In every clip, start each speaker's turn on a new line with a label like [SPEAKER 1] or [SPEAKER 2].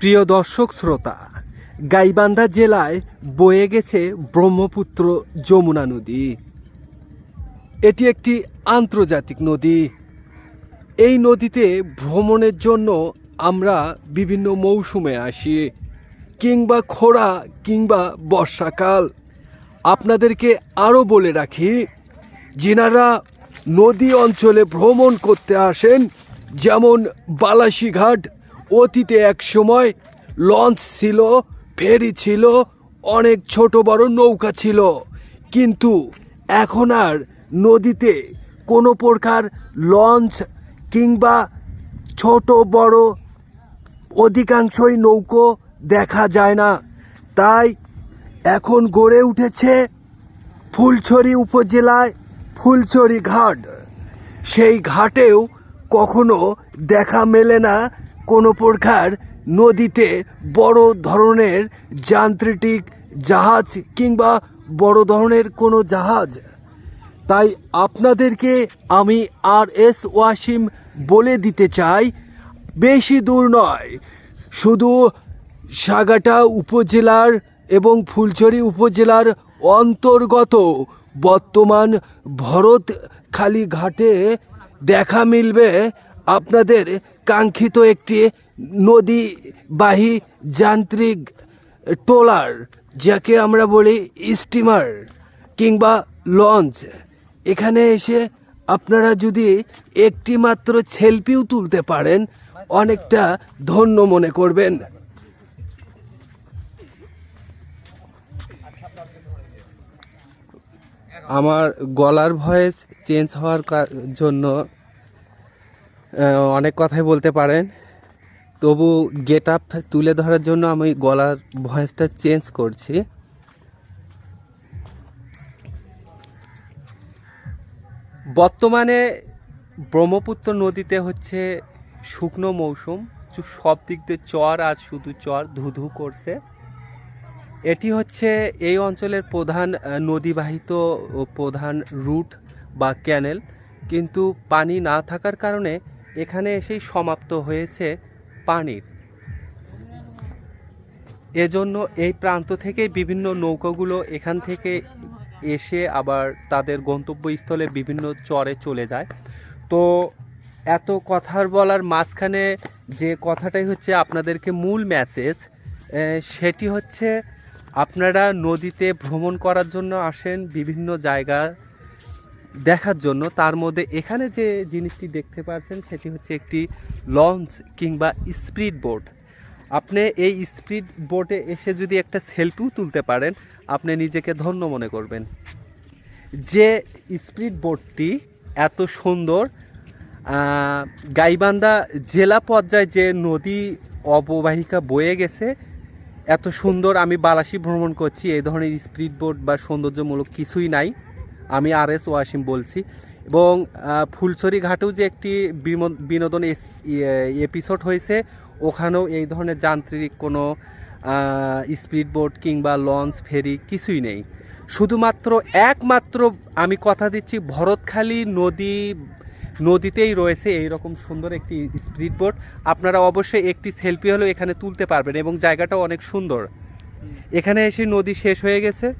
[SPEAKER 1] প্রিয় দর্শক শ্রোতা, গাইবান্ধা জেলায় বয়ে গেছে ব্রহ্মপুত্র যমুনা নদী। এটি একটি আন্তর্জাতিক নদী। এই নদীতে ভ্রমণের জন্য আমরা বিভিন্ন মৌসুমে আসি, কিংবা খরা কিংবা বর্ষাকাল। আপনাদেরকে আরও বলে রাখি, যেনারা নদী অঞ্চলে ভ্রমণ করতে আসেন, যেমন বালাসীঘাট অতীতে এক সময় লঞ্চ ছিল, ফেরি ছিল, অনেক ছোট বড় নৌকা ছিল। কিন্তু এখন আর নদীতে কোনো প্রকার লঞ্চ কিংবা ছোট বড় অধিকাংশই নৌকো দেখা যায় না। তাই এখন গড়ে উঠেছে ফুলছড়ি উপজেলায় ফুলছড়ি ঘাট। সেই ঘাটেও কখনো দেখা মেলে না কোনো প্রকার নদীতে বড় ধরনের যান্ত্রিক জাহাজ কিংবা বড় ধরনের কোনো জাহাজ। তাই আপনাদেরকে আমি আর এস ওয়াসিম বলে দিতে চাই, বেশি দূর নয়। শুধু সাগাটা উপজেলার এবং ফুলছড়ি উপজেলার অন্তর্গত বর্তমান ভরতখালী ঘাটে দেখা মিলবে আপনাদের কাঙ্ক্ষিত একটি নদীবাহী যান্ত্রিক ট্রলার, যাকে আমরা বলি স্টিমার কিংবা লঞ্চ। এখানে এসে আপনারা যদি একটি মাত্র সেলফিও তুলতে পারেন, অনেকটা ধন্য মনে করবেন। আমার গলার ভয়েস চেঞ্জ হওয়ার জন্য অনেক কথাই বলতে পারেন। তবু গেট আপ তুলে ধরার জন্য আমি গলার ভয়েসটা চেঞ্জ করছি। বর্তমানে ব্রহ্মপুত্র নদীতে হচ্ছে শুকনো মৌসুম সব দিক দিয়ে চর আর শুধু চর ধুধু করছে। এটি হচ্ছে এই অঞ্চলের প্রধান নদীবাহিত প্রধান রুট বা ক্যানেল। কিন্তু পানি না থাকার কারণে এখানে এসেই সমাপ্ত হয়েছে পানির। এজন্য এই প্রান্ত থেকে বিভিন্ন নৌকাগুলো এখান থেকে এসে আবার তাদের গন্তব্যস্থলে বিভিন্ন চরে চলে যায়। তো এত কথার বলার মাঝখানে যে কথাটাই হচ্ছে আপনাদেরকে মূল মেসেজ সেটি হচ্ছে আপনারা নদীতে ভ্রমণ করার জন্য আসেন বিভিন্ন জায়গা দেখার জন্য। তার মধ্যে এখানে যে জিনিসটি দেখতে পাচ্ছেন সেটি হচ্ছে একটি লঞ্চ কিংবা স্পিড বোট। আপনি এই স্পিড বোটে এসে যদি একটা সেলফিও তুলতে পারেন, আপনি নিজেকে ধন্য মনে করবেন। যে স্পিড বোটটি এত সুন্দর গাইবান্ধা জেলা পর্যায়ে যে নদী অববাহিকা বয়ে গেছে এত সুন্দর আমি বালাসি ভ্রমণ করছি, এই ধরনের স্পিড বোট বা সৌন্দর্যমূলক কিছুই নাই। আমি আর এস ওয়াসিম বলছি এবং ফুলছড়ি ঘাটেও যে একটি বিনোদন এপিসোড হয়েছে, ওখানেও এই ধরনের যান্ত্রিক কোনো স্পিড বোট কিংবা লঞ্চ, ফেরি কিছুই নেই। শুধুমাত্র একমাত্র আমি কথা দিচ্ছি ভরতখালী নদী নদীতেই রয়েছে এই রকম সুন্দর একটি স্পিড বোট। আপনারা অবশ্যই একটি সেলফি হলেও এখানে তুলতে পারবেন এবং জায়গাটাও অনেক সুন্দর। এখানে এসে নদী শেষ হয়ে গেছে।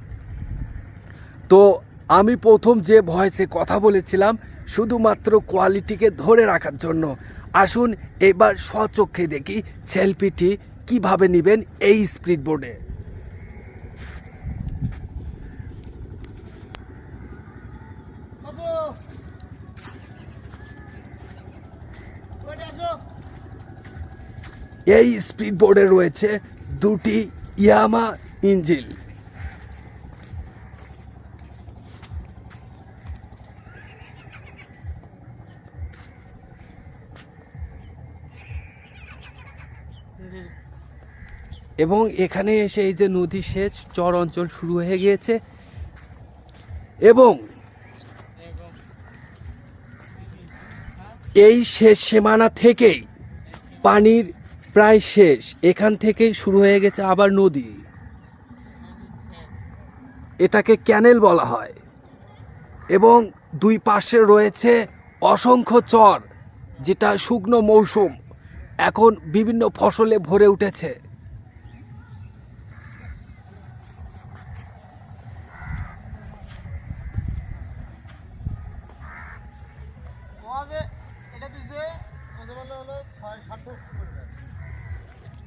[SPEAKER 1] তো আমি প্রথম যে ভয়েসে কথা বলেছিলাম শুধুমাত্র কোয়ালিটিকে ধরে রাখার জন্য। আসুন এবার স্বচক্ষে দেখি সেলফিটি কীভাবে নেবেন এই স্পিড বোর্ডে এই স্পিড বোর্ডে রয়েছে দুটি ইয়ামা ইঞ্জিল এবং এখানে এসে এই যে নদী সেচ চর অঞ্চল শুরু হয়ে গিয়েছে। এবং এই শেষ সীমানা থেকেই পানির প্রায় শেষ। এখান থেকেই শুরু হয়ে গেছে আবার নদী। এটাকে ক্যানেল বলা হয়। এবং দুই পাশে রয়েছে অসংখ্য চর, যেটা শুকনো মৌসুম, এখন বিভিন্ন ফসলে ভরে উঠেছে।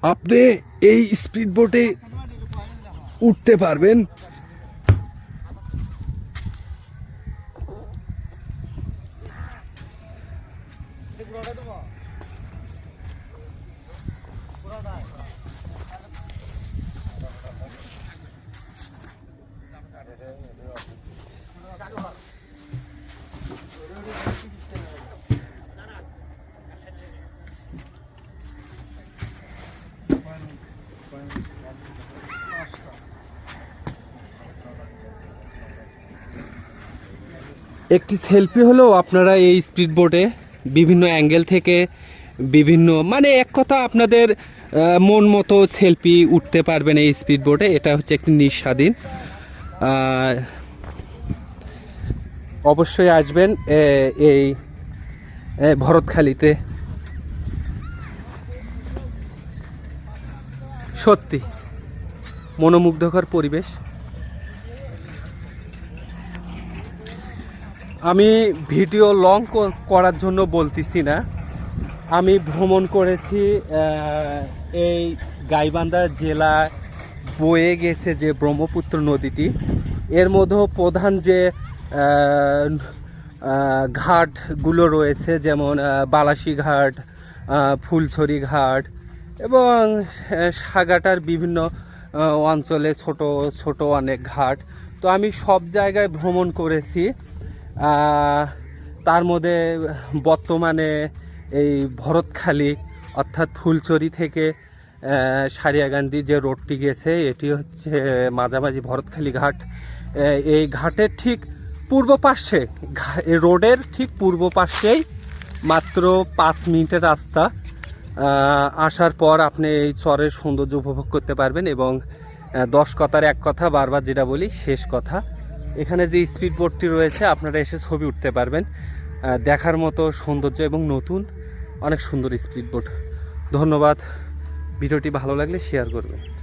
[SPEAKER 1] আপনি এই স্পিড বোটে উঠতে পারবেন। একটি সেলফি হলেও আপনারা এই স্পিড বোটে বিভিন্ন অ্যাঙ্গেল থেকে বিভিন্ন মানে এক কথা আপনাদের মন মতো সেলফি উঠতে পারবেন এই স্পিড বোটে এটা হচ্ছে একটি নিঃস্বাধীন। অবশ্যই আসবেন এই ভরতখালিতে। সত্যি, মনোমুগ্ধকর পরিবেশ। আমি ভিডিও লং করার জন্য বলতেছি না। আমি ভ্রমণ করেছি এই গাইবান্ধা জেলা বয়ে গেছে যে ব্রহ্মপুত্র নদীটি। এর মধ্যেও প্রধান যে ঘাটগুলো রয়েছে, যেমন বালাসী ঘাট ফুলছড়ি ঘাট এবং সাগাটার বিভিন্ন অঞ্চলে ছোট ছোট অনেক ঘাট। তো আমি সব জায়গায় ভ্রমণ করেছি। তার মধ্যে বর্তমানে এই ভরতখালি অর্থাৎ ফুলচরি থেকে সারিয়াগান্ধী যে রোডটি গেছে, এটি হচ্ছে মাঝামাঝি ভরতখালি ঘাট। এই ঘাটের ঠিক পূর্ব পাশে রোডের ঠিক পূর্ব পাশেই মাত্র পাঁচ মিনিটের রাস্তা। আসার পর আপনি এই চরের সৌন্দর্য উপভোগ করতে পারবেন এবং দশ কথার এক কথা বারবার যেটা বলি, শেষ কথা। এখানে যে স্পিড বোটটি রয়েছে, আপনারা এসে ছবি উঠতে পারবেন। দেখার মতো সৌন্দর্য এবং নতুন, অনেক সুন্দর স্পিড বোট। ধন্যবাদ। ভিডিওটি ভালো লাগলে শেয়ার করবেন।